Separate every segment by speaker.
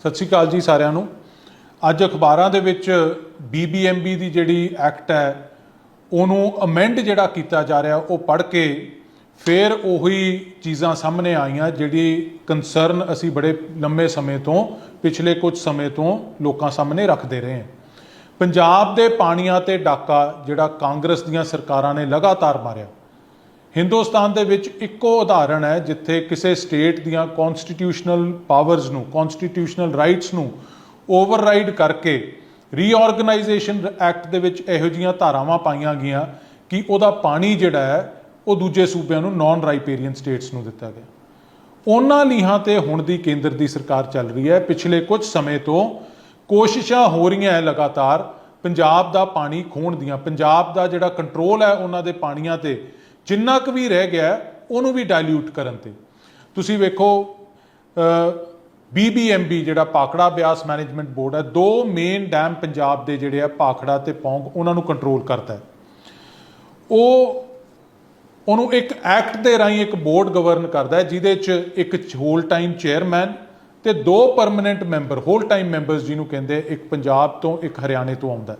Speaker 1: ਸਤਿ ਸ਼੍ਰੀ ਅਕਾਲ ਜੀ ਸਾਰਿਆਂ ਨੂੰ। ਅੱਜ ਅਖਬਾਰਾਂ ਦੇ ਵਿੱਚ ਬੀਬੀਐਮਬੀ ਦੀ ਜਿਹੜੀ ਐਕਟ ਹੈ, ਉਹਨੂੰ ਅਮੈਂਡ ਜਿਹੜਾ ਕੀਤਾ ਜਾ ਰਿਹਾ, ਉਹ ਪੜ੍ਹ ਕੇ ਫਿਰ ਉਹੀ ਚੀਜ਼ਾਂ ਸਾਹਮਣੇ ਆਈਆਂ ਜਿਹੜੀ ਕੰਸਰਨ ਅਸੀਂ ਬੜੇ ਲੰਮੇ ਸਮੇਂ ਤੋਂ, ਪਿਛਲੇ ਕੁਝ ਸਮੇਂ ਤੋਂ ਲੋਕਾਂ ਸਾਹਮਣੇ ਰੱਖਦੇ ਰਹੇ ਹਾਂ। ਪੰਜਾਬ ਦੇ ਪਾਣੀਆਂ ਤੇ ਡਾਕਾ ਜਿਹੜਾ ਕਾਂਗਰਸ ਦੀਆਂ ਸਰਕਾਰਾਂ ਨੇ ਲਗਾਤਾਰ ਮਾਰਿਆ। ਹਿੰਦੁਸਤਾਨ ਦੇ ਵਿੱਚ ਇੱਕੋ ਉਦਾਹਰਣ ਹੈ ਜਿੱਥੇ ਕਿਸੇ ਸਟੇਟ ਦੀਆਂ ਕਨਸਟੀਟਿਊਸ਼ਨਲ ਪਾਵਰਸ ਨੂੰ ਕਨਸਟੀਟਿਊਸ਼ਨਲ ਰਾਈਟਸ ਨੂੰ ਓਵਰਰਾਈਡ ਕਰਕੇ ਰੀਆਰਗੇਨਾਈਜੇਸ਼ਨ ਐਕਟ ਦੇ ਵਿੱਚ ਇਹੋ ਜੀਆਂ ਧਾਰਾਵਾਂ ਪਾਈਆਂ ਗਈਆਂ ਕਿ ਉਹਦਾ ਪਾਣੀ ਜਿਹੜਾ ਹੈ, ਉਹ ਦੂਜੇ ਸੂਬਿਆਂ ਨੂੰ ਨਾਨ ਰਾਈਪੇਰੀਅਨ ਸਟੇਟਸ ਨੂੰ ਦਿੱਤਾ ਗਿਆ। ਉਹਨਾਂ ਲੀਹਾਂ ਤੇ ਹੁਣ ਦੀ ਕੇਂਦਰ ਦੀ ਸਰਕਾਰ ਚੱਲ ਰਹੀ ਹੈ। ਪਿਛਲੇ ਕੁਝ ਸਮੇਂ ਤੋਂ ਕੋਸ਼ਿਸ਼ਾਂ ਹੋ ਰਹੀਆਂ ਹੈ ਲਗਾਤਾਰ। ਪੰਜਾਬ ਦਾ ਪਾਣੀ ਖੋਣ ਦੀਆਂ, ਪੰਜਾਬ ਦਾ ਜਿਹੜਾ ਕੰਟਰੋਲ ਹੈ, ਉਹਨਾਂ ਦੇ ਪਾਣੀਆਂ ਤੇ ਜਿੰਨਾ ਕੁ ਵੀ ਰਹਿ ਗਿਆ, ਉਹਨੂੰ ਵੀ ਡਾਇਲੂਟ ਕਰਨ ਤੇ। ਤੁਸੀਂ ਵੇਖੋ ਬੀਬੀਐਮਬੀ ਜਿਹੜਾ ਪਾਖੜਾ ਬਿਆਸ ਮੈਨੇਜਮੈਂਟ ਬੋਰਡ ਹੈ, ਦੋ ਮੇਨ ਡੈਮ ਪੰਜਾਬ ਦੇ ਜਿਹੜੇ ਆ ਪਾਖੜਾ ਤੇ ਪੌਂਗ, ਉਹਨਾਂ ਨੂੰ ਕੰਟਰੋਲ ਕਰਦਾ ਹੈ। ਉਹ, ਉਹਨੂੰ ਇੱਕ ਐਕਟ ਦੇ ਰਾਹੀਂ ਇੱਕ ਬੋਰਡ ਗਵਰਨ ਕਰਦਾ ਹੈ, ਜਿਹਦੇ 'ਚ ਇੱਕ ਹੋਲ ਟਾਈਮ ਚੇਅਰਮੈਨ ਤੇ ਦੋ permanent member whole time members ਜਿਹਨੂੰ ਕਹਿੰਦੇ ਇੱਕ ਪੰਜਾਬ ਤੋਂ, ਇੱਕ ਹਰਿਆਣੇ ਤੋਂ ਆਉਂਦਾ ਹੈ।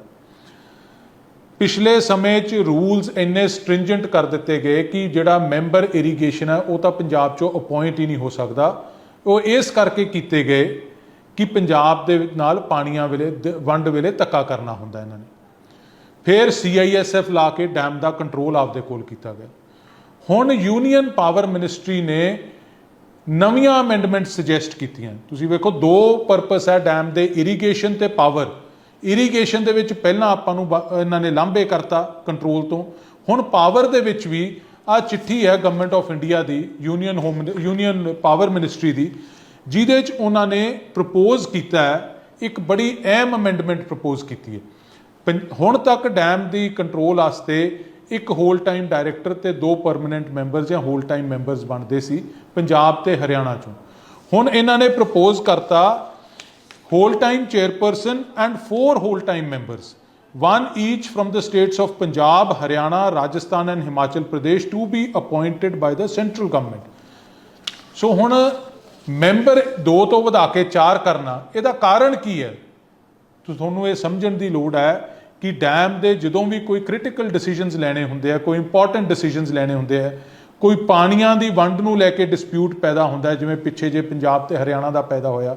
Speaker 1: ਪਿਛਲੇ ਸਮੇਂ 'ਚ ਰੂਲਸ ਇੰਨੇ ਸਟ੍ਰਿੰਜੈਂਟ ਕਰ ਦਿੱਤੇ ਗਏ ਕਿ ਜਿਹੜਾ ਮੈਂਬਰ ਇਰੀਗੇਸ਼ਨ ਹੈ, ਉਹ ਤਾਂ ਪੰਜਾਬ 'ਚੋਂ ਅਪਾਇੰਟ ਹੀ ਨਹੀਂ ਹੋ ਸਕਦਾ। ਉਹ ਇਸ ਕਰਕੇ ਕੀਤੇ ਗਏ ਕਿ ਪੰਜਾਬ ਦੇ ਨਾਲ ਪਾਣੀਆਂ ਵੇਲੇ ਵੰਡ ਵੇਲੇ ਧੱਕਾ ਕਰਨਾ ਹੁੰਦਾ ਇਹਨਾਂ ਨੇ। ਫਿਰ ਸੀਆਈਐਸਐਫ ਲਾ ਕੇ ਡੈਮ ਦਾ ਕੰਟਰੋਲ ਆਪਦੇ ਕੋਲ ਕੀਤਾ ਗਿਆ। ਹੁਣ ਯੂਨੀਅਨ ਪਾਵਰ ਮਿਨਿਸਟਰੀ ਨੇ ਨਵੀਆਂ ਅਮੈਂਡਮੈਂਟ ਸੁਜੈਸਟ ਕੀਤੀਆਂ। ਤੁਸੀਂ ਵੇਖੋ, ਦੋ ਪਰਪਸ ਹੈ ਡੈਮ ਦੇ, ਇਰੀਗੇਸ਼ਨ ਤੇ ਪਾਵਰ ਇਰੀਗੇਸ਼ਨ ਦੇ ਵਿੱਚ ਪਹਿਲਾਂ ਆਪਾਂ ਨੂੰ ਬ- ਇਹਨਾਂ ਨੇ ਲਾਂਭੇ ਕਰਤਾ ਕੰਟਰੋਲ ਤੋਂ। ਹੁਣ ਪਾਵਰ ਦੇ ਵਿੱਚ ਵੀ ਆ ਚਿੱਠੀ ਹੈ government of India the union home union power ministry ਦੀ, ਜਿਹਦੇ ਵਿੱਚ ਉਹਨਾਂ ਨੇ ਪ੍ਰਪੋਜ਼ ਕੀਤਾ ਹੈ, ਇੱਕ ਬੜੀ ਅਹਿਮ ਅਮੈਂਡਮੈਂਟ ਪ੍ਰਪੋਜ਼ ਕੀਤੀ ਹੈ। ਪੰ- ਹੁਣ ਤੱਕ ਡੈਮ ਦੀ ਕੰਟਰੋਲ ਵਾਸਤੇ ਇੱਕ ਹੋਲ ਟਾਈਮ ਡਾਇਰੈਕਟਰ ਤੇ ਦੋ ਪਰਮਨੈਂਟ ਮੈਂਬਰਸ ਜਾਂ ਹੋਲ ਟਾਈਮ ਮੈਂਬਰਸ ਬਣਦੇ ਸੀ, ਪੰਜਾਬ ਤੇ ਹਰਿਆਣਾ ਚੋਂ। ਹੁਣ ਇਹਨਾਂ ਨੇ ਪ੍ਰਪੋਜ਼ ਕਰਤਾ whole time chairperson and four whole time members one each from the states of punjab haryana rajasthan and himachal pradesh to be appointed by the central government ਸੋ ਹੁਣ member ਦੋ ਤੋਂ ਵਧਾ ਕੇ ਚਾਰ ਕਰਨਾ ਇਹਦਾ ਕਾਰਨ ਕੀ ਹੈ ਤੋ ਤੁਹਾਨੂੰ ਇਹ ਸਮਝਣ ਦੀ ਲੋੜ ਹੈ ਕਿ ਡੈਮ ਦੇ ਜਦੋਂ ਵੀ ਕੋਈ ਕ੍ਰਿਟੀਕਲ ਡਿਸੀਜਨਸ ਲੈਣੇ ਹੁੰਦੇ ਆ ਕੋਈ ਇੰਪੋਰਟੈਂਟ ਡਿਸੀਜਨਸ ਲੈਣੇ ਹੁੰਦੇ ਆ ਕੋਈ ਪਾਣੀਆਂ ਦੀ ਵੰਡ ਨੂੰ ਲੈ ਕੇ ਡਿਸਪਿਊਟ ਪੈਦਾ ਹੁੰਦਾ ਹੈ ਜਿਵੇਂ ਪਿੱਛੇ ਜੇ ਪੰਜਾਬ ਤੇ ਹਰਿਆਣਾ ਦਾ ਪੈਦਾ ਹੋਇਆ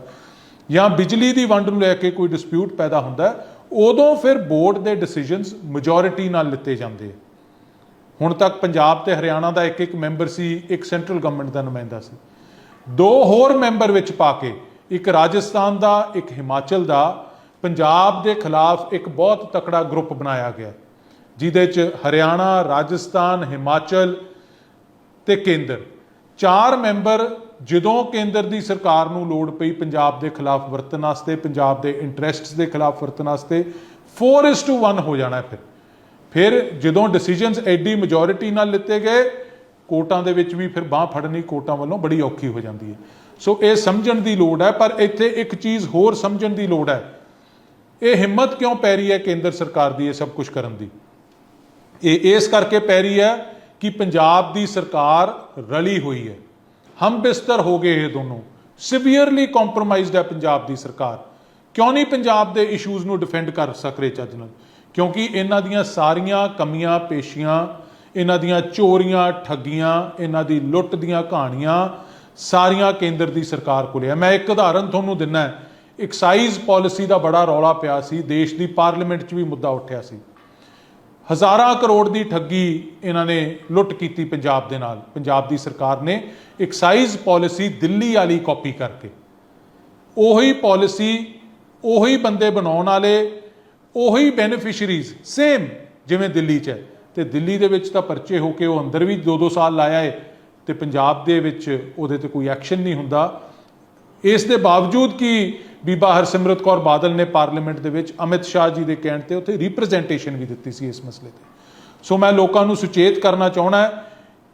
Speaker 1: ਜਾਂ ਬਿਜਲੀ ਦੀ ਵੰਡ ਨੂੰ ਲੈ ਕੇ ਕੋਈ ਡਿਸਪਿਊਟ ਪੈਦਾ ਹੁੰਦਾ ਉਦੋਂ ਫਿਰ ਬੋਰਡ ਦੇ ਡਿਸੀਜਨਸ ਮੈਜੋਰਿਟੀ ਨਾਲ ਲਿੱਤੇ ਜਾਂਦੇ ਆ। ਹੁਣ ਤੱਕ ਪੰਜਾਬ ਤੇ ਹਰਿਆਣਾ ਦਾ ਇੱਕ ਇੱਕ ਮੈਂਬਰ ਸੀ, ਇੱਕ ਸੈਂਟਰਲ ਗਵਰਨਮੈਂਟ ਦਾ ਨੁਮਾਇੰਦਾ ਸੀ। ਦੋ ਹੋਰ ਮੈਂਬਰ ਵਿੱਚ ਪਾ ਕੇ, ਇੱਕ ਰਾਜਸਥਾਨ ਦਾ, ਇੱਕ ਹਿਮਾਚਲ ਦਾ, ਪੰਜਾਬ ਦੇ ਖਿਲਾਫ ਇੱਕ ਬਹੁਤ ਤਕੜਾ ਗਰੁੱਪ ਬਣਾਇਆ ਗਿਆ। ਜਿਹਦੇ 'ਚ ਹਰਿਆਣਾ, ਰਾਜਸਥਾਨ, ਹਿਮਾਚਲ ਤੇ ਕੇਂਦਰ। ਚਾਰ ਮੈਂਬਰ ਜਦੋਂ ਕੇਂਦਰ ਦੀ ਸਰਕਾਰ ਨੂੰ ਲੋੜ ਪਈ ਪੰਜਾਬ ਦੇ ਖਿਲਾਫ ਵਰਤਣ ਵਾਸਤੇ, ਪੰਜਾਬ ਦੇ ਇੰਟਰਸਟਸ ਦੇ ਖਿਲਾਫ ਵਰਤਣ ਵਾਸਤੇ 4:1 ਹੋ ਜਾਣਾ ਫਿਰ। ਫਿਰ ਜਦੋਂ ਡਿਸੀਜਨਸ ਐਡੀ ਮੈਜੋਰਿਟੀ ਨਾਲ ਲਿੱਤੇ ਗਏ ਕੋਰਟਾਂ ਦੇ ਵਿੱਚ ਵੀ ਫਿਰ ਬਾਹ ਫੜਨੀ ਕੋਰਟਾਂ ਵੱਲੋਂ ਬੜੀ ਔਖੀ ਹੋ ਜਾਂਦੀ ਹੈ। ਸੋ ਇਹ ਸਮਝਣ ਦੀ ਲੋੜ ਹੈ, ਪਰ ਇੱਥੇ ਇੱਕ ਚੀਜ਼ ਹੋਰ ਸਮਝਣ ਦੀ ਲੋੜ ਹੈ। ਇਹ ਹਿੰਮਤ ਕਿਉਂ ਪੈ ਰਹੀ ਹੈ ਕੇਂਦਰ ਸਰਕਾਰ ਦੀ ਇਹ ਸਭ ਕੁਝ ਕਰਨ ਦੀ? ਇਹ ਇਸ ਕਰਕੇ ਪੈ ਰਹੀ ਹੈ ਕਿ ਪੰਜਾਬ ਦੀ ਸਰਕਾਰ ਰਲੀ ਹੋਈ ਹੈ। ਹਮ ਬਿਸਤਰ ਹੋ ਗਏ ਇਹ ਦੋਨੋਂ। ਸਿਵੀਅਰਲੀ ਕੰਪਰੋਮਾਈਜ਼ਡ ਹੈ ਪੰਜਾਬ ਦੀ ਸਰਕਾਰ। ਕਿਉਂ ਨਹੀਂ ਪੰਜਾਬ ਦੇ ਇਸ਼ੂਜ਼ ਨੂੰ ਡਿਫੈਂਡ ਕਰ ਸਕ ਰਹੇ ਚੱਜ ਨਾਲ? ਕਿਉਂਕਿ ਇਹਨਾਂ ਦੀਆਂ ਸਾਰੀਆਂ ਕਮੀਆਂ, ਪੇਸ਼ੀਆਂ, ਇਹਨਾਂ ਦੀਆਂ ਚੋਰੀਆਂ, ਠੱਗੀਆਂ, ਇਹਨਾਂ ਦੀ ਲੁੱਟ ਦੀਆਂ ਕਹਾਣੀਆਂ ਸਾਰੀਆਂ ਕੇਂਦਰ ਦੀ ਸਰਕਾਰ ਕੋਲੇ ਹੈ ਮੈਂ ਇੱਕ ਉਦਾਹਰਨ ਤੁਹਾਨੂੰ ਦਿੰਨਾ ਐਕਸਾਈਜ਼ ਪਾਲਿਸੀ ਦਾ ਬੜਾ ਰੌਲਾ ਪਿਆ ਸੀ। ਦੇਸ਼ ਦੀ ਪਾਰਲੀਮੈਂਟ 'ਚ ਵੀ ਮੁੱਦਾ ਉੱਠਿਆ ਸੀ। ਹਜ਼ਾਰਾਂ ਕਰੋੜ ਦੀ ਠੱਗੀ ਇਹਨਾਂ ਨੇ ਲੁੱਟ ਕੀਤੀ ਪੰਜਾਬ ਦੇ ਨਾਲ। ਪੰਜਾਬ ਦੀ ਸਰਕਾਰ ਨੇ ਐਕਸਾਈਜ਼ ਪਾਲਿਸੀ ਦਿੱਲੀ ਵਾਲੀ ਕਾਪੀ ਕਰਕੇ। ਉਹੀ ਪਾਲਿਸੀ ਉਹੀ ਬੰਦੇ ਬਣਾਉਣ ਵਾਲੇ, ਉਹੀ ਬੈਨੀਫੀਸ਼ੀਅਰੀਜ਼ ਸੇਮ ਜਿਵੇਂ ਦਿੱਲੀ 'ਚ ਹੈ। ਤੇ ਦਿੱਲੀ ਦੇ ਵਿੱਚ ਤਾਂ ਪਰਚੇ ਹੋ ਕੇ ਉਹ ਅੰਦਰ ਵੀ 2-2 ਸਾਲ ਲਾਇਆ ਏ ਤੇ ਪੰਜਾਬ ਦੇ ਵਿੱਚ ਉਹਦੇ ਤੇ ਕੋਈ ਐਕਸ਼ਨ ਨਹੀਂ ਹੁੰਦਾ। ਇਸ ਦੇ ਬਾਵਜੂਦ ਕਿ ਬੀਬਾ ਹਰਸਿਮਰਤ ਕੌਰ ਬਾਦਲ ਨੇ ਪਾਰਲੀਮੈਂਟ ਦੇ ਵਿੱਚ ਅਮਿਤ ਸ਼ਾਹ ਜੀ ਦੇ ਕਹਿਣ ਤੇ ਉੱਥੇ ਰਿਪਰੈਜ਼ੈਂਟੇਸ਼ਨ ਵੀ ਦਿੱਤੀ ਸੀ ਇਸ ਮਸਲੇ ਤੇ। ਸੋ ਮੈਂ ਲੋਕਾਂ ਨੂੰ ਸੁਚੇਤ ਕਰਨਾ ਚਾਹਣਾ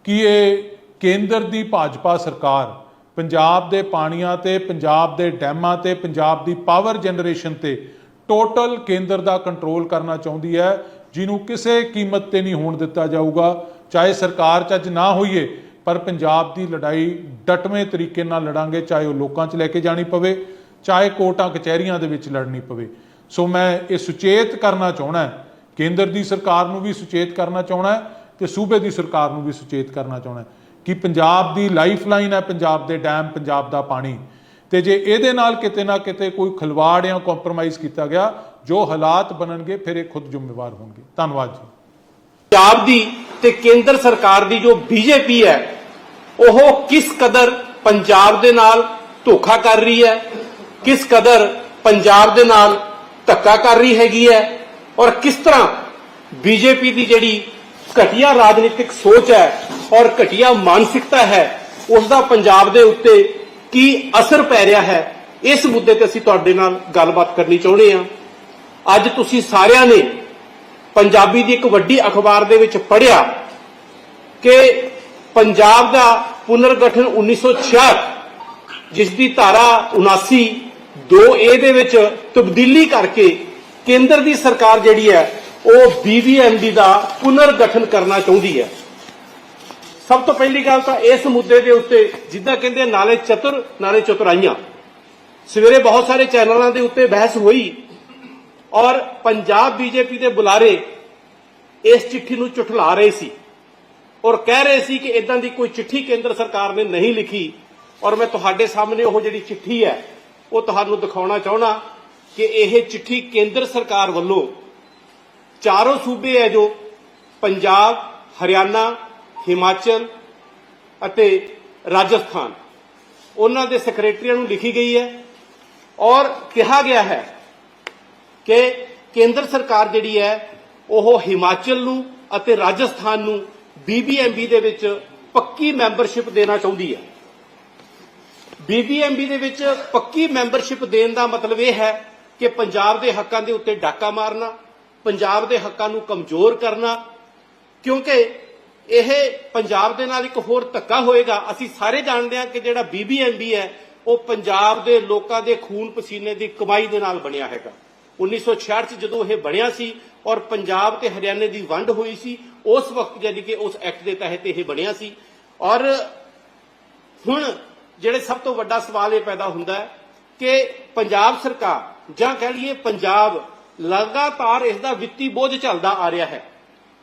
Speaker 1: ਕਿ ਇਹ ਕੇਂਦਰ ਦੀ ਭਾਜਪਾ ਸਰਕਾਰ ਪੰਜਾਬ ਦੇ ਪਾਣੀਆਂ ਤੇ, ਪੰਜਾਬ ਦੇ ਡੈਮਾਂ ਤੇ, ਪੰਜਾਬ ਦੀ ਪਾਵਰ ਜਨਰੇਸ਼ਨ ਤੇ ਟੋਟਲ ਕੇਂਦਰ ਦਾ ਕੰਟਰੋਲ ਕਰਨਾ ਚਾਹੁੰਦੀ ਹੈ, ਜਿਹਨੂੰ ਕਿਸੇ ਕੀਮਤ ਤੇ ਨਹੀਂ ਹੋਣ ਦਿੱਤਾ ਜਾਊਗਾ, ਚਾਹੇ ਸਰਕਾਰ ਚ ਅੱਜ ਨਾ ਹੋਈਏ ਪਰ ਪੰਜਾਬ ਦੀ ਲੜਾਈ ਡਟਵੇਂ ਤਰੀਕੇ ਨਾਲ ਲੜਾਂਗੇ, ਚਾਹੇ ਉਹ ਲੋਕਾਂ 'ਚ ਲੈ ਕੇ ਜਾਣੀ ਪਵੇ, ਚਾਹੇ ਕੋਰਟਾਂ, ਕਚਹਿਰੀਆਂ ਦੇ ਵਿੱਚ ਲੜਨੀ ਪਵੇ। ਸੋ ਮੈਂ ਇਹ ਸੁਚੇਤ ਕਰਨਾ ਚਾਹਣਾ ਕੇਂਦਰ ਦੀ ਸਰਕਾਰ ਨੂੰ ਵੀ ਸੁਚੇਤ ਕਰਨਾ ਚਾਹਣਾ ਹੈ ਤੇ ਸੂਬੇ ਦੀ ਸਰਕਾਰ ਨੂੰ ਵੀ ਸੁਚੇਤ ਕਰਨਾ ਚਾਹਣਾ ਕਿ ਪੰਜਾਬ ਦੀ ਲਾਈਫਲਾਈਨ ਹੈ, ਪੰਜਾਬ ਦੇ ਡੈਮ, ਪੰਜਾਬ ਦਾ ਪਾਣੀ। ਤੇ ਜੇ ਇਹਦੇ ਨਾਲ ਕਿਤੇ ਨਾ ਕਿਤੇ ਕੋਈ ਖਿਲਵਾੜ ਜਾਂ ਕੰਪਰੋਮਾਈਜ਼ ਕੀਤਾ ਗਿਆ, ਜੋ ਹਾਲਾਤ ਬਣਨਗੇ, ਫਿਰ ਇਹ ਖੁਦ ਜ਼ਿੰਮੇਵਾਰ ਹੋਣਗੇ। ਧੰਨਵਾਦ ਜੀ।
Speaker 2: ਪੰਜਾਬ ਦੀ ਤੇ ਕੇਂਦਰ ਸਰਕਾਰ ਦੀ ਜੋ ਬੀਜੇਪੀ ਹੈ ਉਹ ਕਿਸ ਕਦਰ ਪੰਜਾਬ ਦੇ ਨਾਲ ਧੋਖਾ ਕਰ ਰਹੀ ਹੈ? ਕਿਸ ਕਦਰ ਪੰਜਾਬ ਦੇ ਨਾਲ ਧੱਕਾ ਕਰ ਰਹੀ ਹੈਗੀ ਹੈ? ਔਰ ਕਿਸ ਤਰ੍ਹਾਂ ਬੀਜੇਪੀ ਦੀ ਜਿਹੜੀ ਘਟੀਆ ਰਾਜਨੀਤਿਕ ਸੋਚ ਹੈ ਔਰ ਘਟੀਆ ਮਾਨਸਿਕਤਾ ਹੈ ਉਸ ਦਾ ਪੰਜਾਬ ਦੇ ਉੱਤੇ ਕੀ ਅਸਰ ਪੈ ਰਿਹਾ ਹੈ? ਇਸ ਮੁੱਦੇ ਤੇ ਅਸੀਂ ਤੁਹਾਡੇ ਨਾਲ ਗੱਲਬਾਤ ਕਰਨੀ ਚਾਹੁੰਦੇ ਹਾਂ। ਅੱਜ ਤੁਸੀਂ ਸਾਰਿਆਂ ਨੇ ਪੰਜਾਬੀ ਦੀ ਇੱਕ ਵੱਡੀ ਅਖਬਾਰ ਦੇ ਵਿੱਚ ਪੜ੍ਹਿਆ ਕਿ ਪੰਜਾਬ ਦਾ ਪੁਨਰਗਠਨ 1966 ਜਿਸ ਦੀ ਧਾਰਾ 79 2A ਦੇ ਵਿੱਚ ਤਬਦੀਲੀ ਕਰਕੇ ਕੇਂਦਰ ਦੀ ਸਰਕਾਰ ਜਿਹੜੀ ਹੈ, ਉਹ BBMB ਦਾ ਪੁਨਰਗਠਨ ਕਰਨਾ ਚਾਹੁੰਦੀ ਹੈ। ਸਭ ਤੋਂ ਪਹਿਲੀ ਗੱਲ ਤਾਂ ਇਸ ਮੁੱਦੇ ਦੇ ਉੱਤੇ ਜਿੱਦਾਂ ਕਹਿੰਦੇ ਨਾਲੇ ਚਤੁਰ, ਨਾਲੇ ਚਤੁਰਾਈਆਂ। ਸਵੇਰੇ ਬਹੁਤ ਸਾਰੇ ਚੈਨਲਾਂ ਦੇ ਉੱਤੇ ਬਹਿਸ ਹੋਈ ਔਰ ਪੰਜਾਬ ਬੀਜੇਪੀ ਦੇ ਬੁਲਾਰੇ ਇਸ ਚਿੱਠੀ ਨੂੰ ਝੁਠਲਾ ਰਹੇ ਸੀ। ਔਰ ਕਹਿ ਰਹੇ ਸੀ ਕਿ ਇਦਾਂ ਦੀ ਕੋਈ ਚਿੱਠੀ ਕੇਂਦਰ ਸਰਕਾਰ ਨੇ ਨਹੀਂ ਲਿਖੀ ਔਰ ਮੈਂ ਤੁਹਾਡੇ ਸਾਹਮਣੇ ਉਹ ਜਿਹੜੀ ਚਿੱਠੀ ਹੈ, ਉਹ ਤੁਹਾਨੂੰ ਦਿਖਾਉਣਾ ਚਾਹਣਾ ਕਿ ਇਹ ਚਿੱਠੀ ਕੇਂਦਰ ਸਰਕਾਰ ਵੱਲੋਂ ਚਾਰੋਂ ਸੂਬੇ ਹੈ ਜੋ ਪੰਜਾਬ, ਹਰਿਆਣਾ, ਹਿਮਾਚਲ ਅਤੇ ਰਾਜਸਥਾਨ, ਉਹਨਾਂ ਦੇ ਸੈਕਟਰੀਆਂ ਨੂੰ ਲਿਖੀ ਗਈ ਹੈ ਔਰ ਕਿਹਾ ਗਿਆ ਹੈ ਕਿ ਕੇਂਦਰ ਸਰਕਾਰ ਜਿਹੜੀ ਹੈ, ਉਹ ਹਿਮਾਚਲ ਨੂੰ ਅਤੇ ਰਾਜਸਥਾਨ ਨੂੰ ਬੀਬੀਐਮਬੀ ਦੇ ਵਿੱਚ ਪੱਕੀ ਮੈਂਬਰਸ਼ਿਪ ਦੇਣਾ ਚਾਹੁੰਦੀ ਹੈ ਬੀਬੀਐਮਬੀ ਦੇ ਵਿੱਚ ਪੱਕੀ ਮੈਂਬਰਸ਼ਿਪ ਦੇਣ ਦਾ ਮਤਲਬ ਇਹ ਹੈ ਕਿ ਪੰਜਾਬ ਦੇ ਹੱਕਾਂ ਦੇ ਉੱਤੇ ਡਾਕਾ ਮਾਰਨਾ, ਪੰਜਾਬ ਦੇ ਹੱਕਾਂ ਨੂੰ ਕਮਜ਼ੋਰ ਕਰਨਾ, ਕਿਉਂਕਿ ਇਹ ਪੰਜਾਬ ਦੇ ਨਾਲ ਇੱਕ ਹੋਰ ਧੱਕਾ ਹੋਏਗਾ। ਅਸੀਂ ਸਾਰੇ ਜਾਣਦੇ ਹਾਂ ਕਿ ਜਿਹੜਾ ਬੀਬੀਐਮਬੀ ਹੈ, ਉਹ ਪੰਜਾਬ ਦੇ ਲੋਕਾਂ ਦੇ ਖੂਨ ਪਸੀਨੇ ਦੀ ਕਮਾਈ ਦੇ ਨਾਲ ਬਣਿਆ ਹੈਗਾ। 1966 ਚ ਜਦੋਂ ਇਹ ਬਣਿਆ ਸੀ ਔਰ ਪੰਜਾਬ ਤੇ ਹਰਿਆਣੇ ਦੀ ਵੰਡ ਹੋਈ ਸੀ, ਉਸ ਵਕਤ ਯਾਨੀ ਕਿ ਉਸ ਐਕਟ ਦੇ ਤਹਿਤ ਇਹ ਬਣਿਆ ਸੀ। ਔਰ ਹੁਣ ਜਿਹੜੇ ਸਭ ਤੋਂ ਵੱਡਾ ਸਵਾਲ ਇਹ ਪੈਦਾ ਹੁੰਦਾ ਹੈ ਕਿ ਪੰਜਾਬ ਸਰਕਾਰ, ਜਾਂ ਕਹਿ ਲਈਏ ਪੰਜਾਬ, ਲਗਾਤਾਰ ਇਸ ਦਾ ਵਿੱਤੀ ਬੋਝ ਚੱਲਦਾ ਆ ਰਿਹਾ ਹੈ।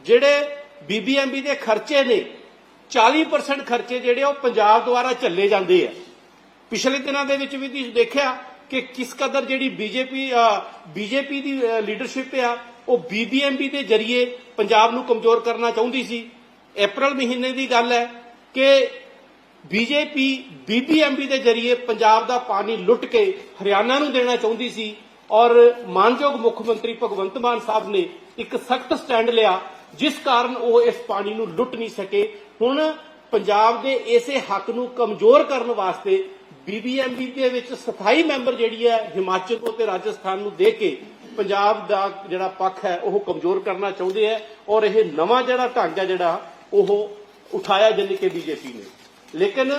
Speaker 2: ਜਿਹੜੇ ਬੀਬੀਐਮਬੀ ਦੇ ਖਰਚੇ ਨੇ 40% ਖਰਚੇ ਜਿਹੜੇ ਉਹ ਪੰਜਾਬ ਦੁਆਰਾ ਝੱਲੇ ਜਾਂਦੇ ਆ। ਪਿਛਲੇ ਦਿਨਾਂ ਦੇ ਵਿੱਚ ਵੀ ਤੁਸੀਂ ਦੇਖਿਆ ਕਿ ਕਿਸ ਕਦਰ ਜਿਹੜੀ ਬੀਜੇਪੀ ਬੀਜੇਪੀ ਦੀ ਲੀਡਰਸ਼ਿਪ ਆ, ਉਹ ਬੀਬੀਐਮਬੀ ਦੇ ਜ਼ਰੀਏ ਪੰਜਾਬ ਨੂੰ ਕਮਜ਼ੋਰ ਕਰਨਾ ਚਾਹੁੰਦੀ ਸੀ। ਅਪ੍ਰੈਲ ਮਹੀਨੇ ਦੀ ਗੱਲ ਹੈ ਕਿ ਬੀਜੇਪੀ ਬੀਬੀਐਮਬੀ ਦੇ ਜ਼ਰੀਏ ਪੰਜਾਬ ਦਾ ਪਾਣੀ ਲੁੱਟ ਕੇ ਹਰਿਆਣਾ ਨੂੰ ਦੇਣਾ ਚਾਹੁੰਦੀ ਸੀ ਔਰ ਮਾਨਯੋਗ ਮੁੱਖ ਮੰਤਰੀ ਭਗਵੰਤ ਮਾਨ ਸਾਹਿਬ ਨੇ ਇੱਕ ਸਖਤ ਸਟੈਂਡ ਲਿਆ, ਜਿਸ ਕਾਰਨ ਉਹ ਇਸ ਪਾਣੀ ਨੂੰ ਲੁੱਟ ਨਹੀਂ ਸਕੇ। ਹੁਣ ਪੰਜਾਬ ਦੇ ਇਸੇ ਹੱਕ ਨੂੰ ਕਮਜ਼ੋਰ ਕਰਨ ਵਾਸਤੇ ਬੀਬੀਐਮਬੀ ਦੇ ਵਿੱਚ ਸਥਾਈ ਮੈਂਬਰ ਜਿਹੜੀ ਹੈ ਹਿਮਾਚਲ ਤੋਂ ਤੇ ਰਾਜਸਥਾਨ ਨੂੰ ਦੇ ਕੇ ਪੰਜਾਬ ਦਾ ਜਿਹੜਾ ਪੱਖ ਹੈ, ਉਹ ਕਮਜ਼ੋਰ ਕਰਨਾ ਚਾਹੁੰਦੇ ਹੈ ਔਰ ਇਹ ਨਵਾਂ ਜਿਹੜਾ ਢੰਗ ਹੈ ਜਿਹੜਾ ਉਹ ਉਠਾਇਆ ਜਾਨੀ ਕਿ ਬੀਜੇਪੀ ਨੇ। ਲੇਕਿਨ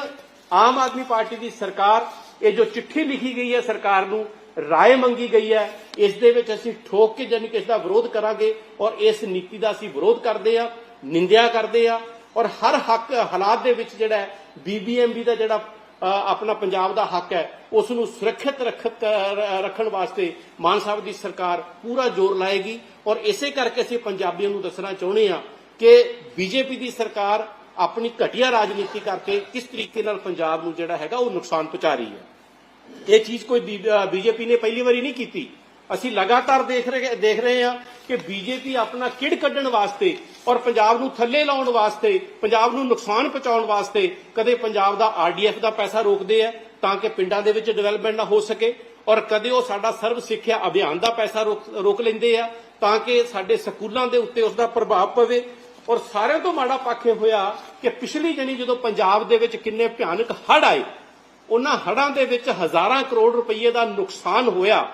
Speaker 2: ਆਮ ਆਦਮੀ ਪਾਰਟੀ ਦੀ ਸਰਕਾਰ, ਇਹ ਜੋ ਚਿੱਠੀ ਲਿਖੀ ਗਈ ਹੈ ਸਰਕਾਰ ਨੂੰ, ਰਾਏ ਮੰਗੀ ਗਈ ਹੈ, ਇਸ ਦੇ ਵਿੱਚ ਅਸੀਂ ਠੋਕ ਕੇ ਜਾਨੀ ਕਿ ਇਸ ਦਾ ਵਿਰੋਧ ਕਰਾਂਗੇ ਔਰ ਇਸ ਨੀਤੀ ਦਾ ਅਸੀਂ ਵਿਰੋਧ ਕਰਦੇ ਆ ਨਿੰਦਿਆ ਕਰਦੇ ਆ ਔਰ ਹਰ ਹੱਕ, ਹਾਲਾਤ ਦੇ ਵਿੱਚ ਜਿਹੜਾ ਬੀਬੀਐਮਬੀ ਦਾ ਜਿਹੜਾ ਆਪਣਾ ਪੰਜਾਬ ਦਾ ਹੱਕ ਹੈ ਉਸ ਨੂੰ ਸੁਰੱਖਿਅਤ ਰੱਖਣ ਵਾਸਤੇ ਮਾਨ ਸਾਹਿਬ ਦੀ ਸਰਕਾਰ ਪੂਰਾ ਜ਼ੋਰ ਲਾਏਗੀ। ਔਰ ਇਸੇ ਕਰਕੇ ਅਸੀਂ ਪੰਜਾਬੀਆਂ ਨੂੰ ਦੱਸਣਾ ਚਾਹੁੰਦੇ ਹਾਂ ਕਿ ਬੀਜੇਪੀ ਦੀ ਸਰਕਾਰ ਆਪਣੀ ਘਟੀਆ ਰਾਜਨੀਤੀ ਕਰਕੇ ਕਿਸ ਤਰੀਕੇ ਨਾਲ ਪੰਜਾਬ ਨੂੰ ਜਿਹੜਾ ਹੈਗਾ ਉਹ ਨੁਕਸਾਨ ਪਹੁੰਚਾ ਰਹੀ ਹੈ। ਇਹ ਚੀਜ਼ ਕੋਈ ਬੀਜੇਪੀ ਨੇ ਪਹਿਲੀ ਵਾਰੀ ਨਹੀਂ ਕੀਤੀ। ਅਸੀਂ ਲਗਾਤਾਰ ਦੇਖ ਰਹੇ ਦੇਖ ਰਹੇ ਹਾਂ ਕਿ ਬੀਜੇਪੀ ਆਪਣਾ ਕਿੜ ਕੱਢਣ ਵਾਸਤੇ ਔਰ ਪੰਜਾਬ ਨੂੰ ਥੱਲੇ ਲਾਉਣ ਵਾਸਤੇ, ਪੰਜਾਬ ਨੂੰ ਨੁਕਸਾਨ ਪਹੁੰਚਾਉਣ ਵਾਸਤੇ ਕਦੇ ਪੰਜਾਬ ਦਾ ਆਰਡੀਐਫ ਦਾ ਪੈਸਾ ਰੋਕਦੇ ਆ ਤਾਂ ਕਿ ਪਿੰਡਾਂ ਦੇ ਵਿੱਚ ਡਿਵੈਲਪਮੈਂਟ ਨਾ ਹੋ ਸਕੇ ਔਰ ਕਦੇ ਉਹ ਸਾਡਾ ਸਰਵ ਸਿੱਖਿਆ ਅਭਿਆਨ ਦਾ ਪੈਸਾ ਰੋਕ ਲੈਂਦੇ ਆ ਤਾਂ ਕਿ ਸਾਡੇ ਸਕੂਲਾਂ ਦੇ ਉੱਤੇ ਉਸ ਦਾ ਪ੍ਰਭਾਵ ਪਵੇ ਔਰ ਸਾਰਿਆਂ ਤੋਂ ਮਾੜਾ ਪੱਖ ਇਹ ਹੋਇਆ ਕਿ ਪਿਛਲੀ ਜਣੀ ਜਦੋਂ ਪੰਜਾਬ ਦੇ ਵਿੱਚ ਕਿੰਨੇ ਭਿਆਨਕ ਹੜ ਆਏ, ਉਹਨਾਂ ਹੜਾਂ ਦੇ ਵਿੱਚ ਹਜ਼ਾਰਾਂ ਕਰੋੜ ਰੁਪਏ ਦਾ ਨੁਕਸਾਨ ਹੋਇਆ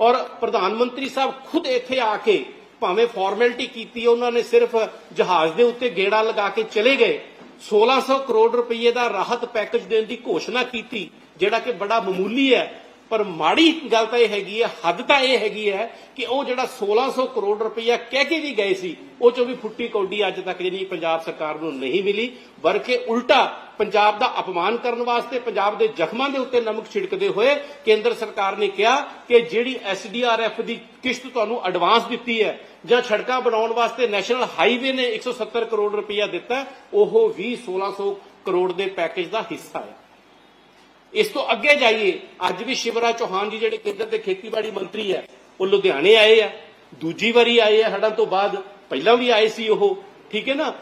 Speaker 2: ਔਰ ਪ੍ਰਧਾਨ ਮੰਤਰੀ ਸਾਹਿਬ ਖੁਦ ਇੱਥੇ ਆ ਕੇ ਭਾਵੇਂ ਫਾਰਮੈਲਿਟੀ ਕੀਤੀ ਉਹਨਾਂ ਨੇ ਸਿਰਫ ਜਹਾਜ਼ ਦੇ ਉੱਤੇ ਗੇੜਾ ਲਗਾ ਕੇ ਚਲੇ ਗਏ। 1600 ਕਰੋੜ ਰੁਪਏ ਦਾ ਰਾਹਤ ਪੈਕੇਜ ਦੇਣ ਦੀ ਘੋਸ਼ਣਾ ਕੀਤੀ, ਜਿਹੜਾ ਕਿ ਬੜਾ ਮਾਮੂਲੀ ਹੈ। ਪਰ ਮਾੜੀ ਗੱਲ ਤਾਂ ਇਹ ਹੈਗੀ ਹੈ ਹੱਦ ਤਾਂ ਇਹ ਹੈਗੀ ਹੈ ਕਿ ਉਹ ਜਿਹੜਾ 1600 ਕਰੋੜ ਰੁਪਈਆ ਕਹਿ ਕੇ ਵੀ ਗਏ ਸੀ ਉਹ ਚੋਂ ਵੀ ਫੁੱਟੀ ਕੌਡੀ ਅੱਜ ਤੱਕ ਜਿਹੜੀ ਪੰਜਾਬ ਸਰਕਾਰ ਨੂੰ ਨਹੀਂ ਮਿਲੀ ਬਲਕਿ ਉਲਟਾ ਪੰਜਾਬ ਦਾ ਅਪਮਾਨ ਕਰਨ ਵਾਸਤੇ ਪੰਜਾਬ ਦੇ ਜ਼ਖਮਾਂ ਦੇ ਉੱਤੇ ਨਮਕ ਛਿੜਕਦੇ ਹੋਏ ਕੇਂਦਰ ਸਰਕਾਰ ਨੇ ਕਿਹਾ ਕਿ ਜਿਹੜੀ ਐਸਡੀਆਰਐਫ ਦੀ ਕਿਸ਼ਤ ਤੁਹਾਨੂੰ ਐਡਵਾਂਸ ਦਿੱਤੀ ਹੈ ਜਾਂ ਸੜਕਾਂ ਬਣਾਉਣ ਵਾਸਤੇ ਨੈਸ਼ਨਲ ਹਾਈਵੇ ਨੇ 170 ਕਰੋੜ ਰੁਪਈਆ ਦਿੱਤਾ ਹੈ, ਉਹ ਵੀ 1600 ਕਰੋੜ ਦੇ ਪੈਕੇਜ ਦਾ ਹਿੱਸਾ ਹੈ। ਇਸ ਤੋਂ ਅੱਗੇ ਜਾਈਏ, ਅੱਜ ਵੀ ਸ਼ਿਵਰਾਜ ਚੌਹਾਨ ਜੀ ਜਿਹੜੇ ਕੇਂਦਰ ਦੇ ਖੇਤੀਬਾੜੀ ਮੰਤਰੀ ਹੈ, ਉਹ ਲੁਧਿਆਣੇ ਆਏ ਆ, ਦੂਜੀ ਵਾਰੀ ਆਏ ਆ ਹੜਾਂ ਤੋਂ ਬਾਅਦ ਪਹਿਲਾਂ ਵੀ ਆਏ ਸੀ ਉਹ, ਠੀਕ ਹੈ ਨਾ?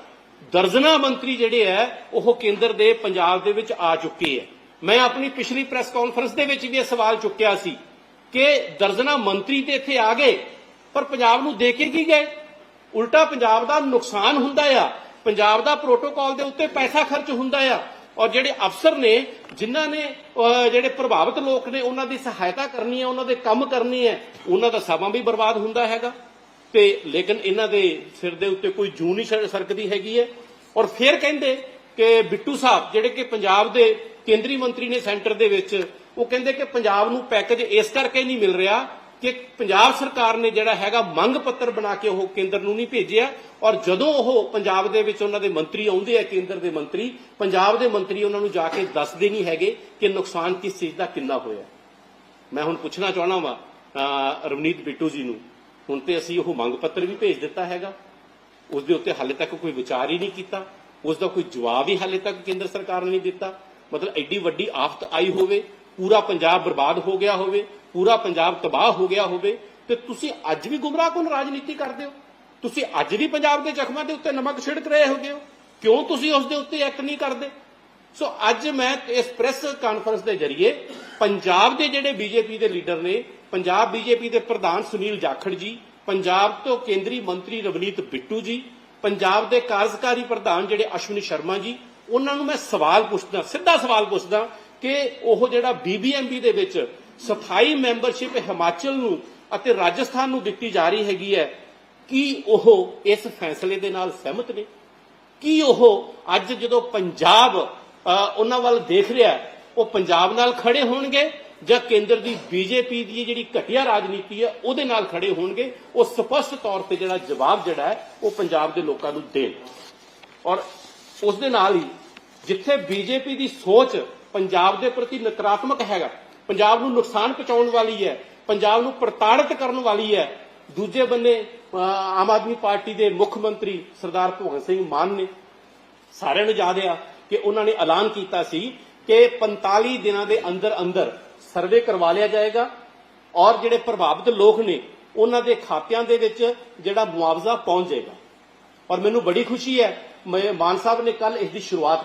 Speaker 2: ਦਰਜਨਾ ਮੰਤਰੀ ਜਿਹੜੇ ਆ, ਉਹ ਕੇਂਦਰ ਦੇ ਪੰਜਾਬ ਦੇ ਵਿੱਚ ਆ ਚੁੱਕੇ ਆ। ਮੈਂ ਆਪਣੀ ਪਿਛਲੀ ਪ੍ਰੈਸ ਕਾਨਫਰੰਸ ਦੇ ਵਿੱਚ ਵੀ ਇਹ ਸਵਾਲ ਚੁੱਕਿਆ ਸੀ ਕਿ ਦਰਜਨਾ ਮੰਤਰੀ ਤੇ ਇੱਥੇ ਆ ਗਏ, ਪਰ ਪੰਜਾਬ ਨੂੰ ਦੇ ਕੇ ਕੀ ਗਏ? ਉਲਟਾ ਪੰਜਾਬ ਦਾ ਨੁਕਸਾਨ ਹੁੰਦਾ ਆ, ਪੰਜਾਬ ਦਾ ਪ੍ਰੋਟੋਕਾਲ ਦੇ ਉੱਤੇ ਪੈਸਾ ਖਰਚ ਹੁੰਦਾ ਆ ਔਰ ਜਿਹੜੇ ਅਫਸਰ ਨੇ, ਜਿਨ੍ਹਾਂ ਨੇ ਜਿਹੜੇ ਪ੍ਰਭਾਵਿਤ ਲੋਕ ਨੇ, ਉਹਨਾਂ ਦੀ ਸਹਾਇਤਾ ਕਰਨੀ ਹੈ, ਉਹਨਾਂ ਦੇ ਕੰਮ ਕਰਨੇ ਹੈ, ਉਹਨਾਂ ਦਾ ਸਮਾਂ ਵੀ ਬਰਬਾਦ ਹੁੰਦਾ ਹੈਗਾ। ਤੇ ਲੇਕਿਨ ਇਹਨਾਂ ਦੇ ਸਿਰ ਦੇ ਉੱਤੇ ਕੋਈ ਜੂ ਨਹੀਂ ਸਰਕਦੀ ਹੈਗੀ ਹੈ। ਔਰ ਫਿਰ ਕਹਿੰਦੇ ਕਿ ਬਿੱਟੂ ਸਾਹਿਬ, ਜਿਹੜੇ ਕਿ ਪੰਜਾਬ ਦੇ ਕੇਂਦਰੀ ਮੰਤਰੀ ਨੇ ਸੈਂਟਰ ਦੇ ਵਿੱਚ, ਉਹ ਕਹਿੰਦੇ ਕਿ ਪੰਜਾਬ ਨੂੰ ਪੈਕੇਜ ਇਸ ਕਰਕੇ ਨਹੀਂ ਮਿਲ ਰਿਹਾ ਕਿ ਪੰਜਾਬ ਸਰਕਾਰ ਨੇ ਜਿਹੜਾ ਹੈਗਾ ਮੰਗ ਪੱਤਰ ਬਣਾ ਕੇ ਉਹ ਕੇਂਦਰ ਨੂੰ ਨਹੀਂ ਭੇਜਿਆ ਔਰ ਜਦੋਂ ਉਹ ਪੰਜਾਬ ਦੇ ਵਿੱਚ ਉਹਨਾਂ ਦੇ ਮੰਤਰੀ ਆਉਂਦੇ ਆ, ਕੇਂਦਰ ਦੇ ਮੰਤਰੀ, ਪੰਜਾਬ ਦੇ ਮੰਤਰੀ ਉਹਨਾਂ ਨੂੰ ਜਾ ਕੇ ਦੱਸਦੇ ਨਹੀਂ ਹੈਗੇ ਕਿ ਨੁਕਸਾਨ ਕਿਸ ਚੀਜ਼ ਦਾ ਕਿੰਨਾ ਹੋਇਆ। ਮੈਂ ਹੁਣ ਪੁੱਛਣਾ ਚਾਹਣਾ ਵਾਂ ਰਵਨੀਤ ਬਿੱਟੂ ਜੀ ਨੂੰ। ਹੁਣ ਤੇ ਅਸੀਂ ਉਹ ਮੰਗ ਪੱਤਰ ਵੀ ਭੇਜ ਦਿੱਤਾ ਹੈਗਾ। ਉਸ ਦੇ ਉੱਤੇ ਹਾਲੇ ਤੱਕ ਕੋਈ ਵਿਚਾਰ ਹੀ ਨਹੀਂ ਕੀਤਾ। ਉਸ ਦਾ ਕੋਈ ਜਵਾਬ ਹੀ ਹਾਲੇ ਤੱਕ ਕੇਂਦਰ ਸਰਕਾਰ ਨੇ ਨਹੀਂ ਦਿੱਤਾ। ਮਤਲਬ ਐਡੀ ਵੱਡੀ ਆਫਤ ਆਈ ਹੋਵੇ, ਪੂਰਾ ਪੰਜਾਬ ਬਰਬਾਦ ਹੋ ਗਿਆ ਹੋਵੇ ਪੂਰਾ ਪੰਜਾਬ ਤਬਾਹ ਹੋ ਗਿਆ ਹੋਵੇ ਤੇ ਤੁਸੀਂ ਅੱਜ ਵੀ ਗੁੰਮਰਾਹਕੁਨ ਰਾਜਨੀਤੀ ਕਰਦੇ ਹੋ? ਤੁਸੀਂ ਅੱਜ ਵੀ ਪੰਜਾਬ ਦੇ ਜ਼ਖਮਾਂ ਦੇ ਉੱਤੇ ਨਮਕ ਛਿੜਕ ਰਹੇ ਹੋਗੇ ਹੋ? ਕਿਉਂ ਤੁਸੀਂ ਉਸ ਦੇ ਉੱਤੇ ਐਕਟ ਨਹੀਂ ਕਰਦੇ? ਸੋ ਅੱਜ ਮੈਂ ਇਸ ਪ੍ਰੈਸ ਕਾਨਫਰੰਸ ਦੇ ਜ਼ਰੀਏ ਪੰਜਾਬ ਦੇ ਜਿਹੜੇ ਬੀਜੇਪੀ ਦੇ ਲੀਡਰ ਨੇ, ਪੰਜਾਬ ਬੀਜੇਪੀ ਦੇ ਪ੍ਰਧਾਨ ਸੁਨੀਲ ਜਾਖੜ ਜੀ, ਪੰਜਾਬ ਤੋਂ ਕੇਂਦਰੀ ਮੰਤਰੀ ਰਵਨੀਤ ਬਿੱਟੂ ਜੀ, ਪੰਜਾਬ ਦੇ ਕਾਰਜਕਾਰੀ ਪ੍ਰਧਾਨ ਜਿਹੜੇ ਅਸ਼ਵਨੀ ਸ਼ਰਮਾ ਜੀ, ਉਹਨਾਂ ਨੂੰ ਮੈਂ ਸਵਾਲ ਪੁੱਛਦਾ, ਸਿੱਧਾ ਸਵਾਲ ਪੁੱਛਦਾ ਕਿ ਉਹ ਜਿਹੜਾ ਬੀਬੀਐਮਬੀ ਦੇ ਵਿੱਚ ਸਥਾਈ ਮੈਂਬਰਸ਼ਿਪ ਹਿਮਾਚਲ ਨੂੰ ਅਤੇ ਰਾਜਸਥਾਨ ਨੂੰ ਦਿੱਤੀ ਜਾ ਰਹੀ ਹੈਗੀ ਹੈ, ਕੀ ਉਹ ਇਸ ਫੈਸਲੇ ਦੇ ਨਾਲ ਸਹਿਮਤ ਨੇ? ਕੀ ਉਹ ਅੱਜ ਜਦੋਂ ਪੰਜਾਬ ਉਹਨਾਂ ਵੱਲ ਦੇਖ ਰਿਹਾ, ਉਹ ਪੰਜਾਬ ਨਾਲ ਖੜੇ ਹੋਣਗੇ ਜਾਂ ਕੇਂਦਰ ਦੀ ਬੀਜੇਪੀ ਦੀ ਜਿਹੜੀ ਘਟੀਆ ਰਾਜਨੀਤੀ ਹੈ, ਉਹਦੇ ਨਾਲ ਖੜੇ ਹੋਣਗੇ? ਉਹ ਸਪਸ਼ਟ ਤੌਰ ਤੇ ਜਿਹੜਾ ਜਵਾਬ ਜਿਹੜਾ ਹੈ, ਉਹ ਪੰਜਾਬ ਦੇ ਲੋਕਾਂ ਨੂੰ ਦੇ ਔਰ ਉਸ ਦੇ ਨਾਲ ਹੀ ਜਿੱਥੇ ਬੀਜੇਪੀ ਦੀ ਸੋਚ ਪੰਜਾਬ ਦੇ ਪ੍ਰਤੀ ਨਕਾਰਾਤਮਕ ਹੈਗਾ ਪੰਜਾਬ ਨੂੰ ਨੁਕਸਾਨ ਪਹੁੰਚਾਉਣ ਵਾਲੀ ਹੈ, ਪੰਜਾਬ ਨੂੰ ਪ੍ਰਤਾੜਿਤ ਕਰਨ ਵਾਲੀ ਹੈ। ਦੂਜੇ ਬੰਨੇ ਆਮ ਆਦਮੀ ਪਾਰਟੀ ਦੇ ਮੁੱਖ ਮੰਤਰੀ ਸਰਦਾਰ ਭਗਵੰਤ ਸਿੰਘ ਮਾਨ ਨੇ ਸਾਰਿਆਂ ਨੂੰ ਯਾਦ ਆ ਕਿ ਉਹਨਾਂ ਨੇ ਐਲਾਨ ਕੀਤਾ ਸੀ ਕਿ 45 ਦਿਨਾਂ ਦੇ ਅੰਦਰ ਅੰਦਰ ਸਰਵੇ ਕਰਵਾ ਲਿਆ ਜਾਏਗਾ ਔਰ ਜਿਹੜੇ ਪ੍ਰਭਾਵਿਤ ਲੋਕ ਨੇ, ਉਹਨਾਂ ਦੇ ਖਾਤਿਆਂ ਦੇ ਵਿੱਚ ਜਿਹੜਾ ਮੁਆਵਜ਼ਾ ਪਹੁੰਚ ਜਾਏਗਾ। ਔਰ ਮੈਨੂੰ ਬੜੀ ਖੁਸ਼ੀ ਹੈ, ਮੈਂ ਮਾਨ ਸਾਹਿਬ ਨੇ ਕੱਲ ਇਸ ਦੀ ਸ਼ੁਰੂਆਤ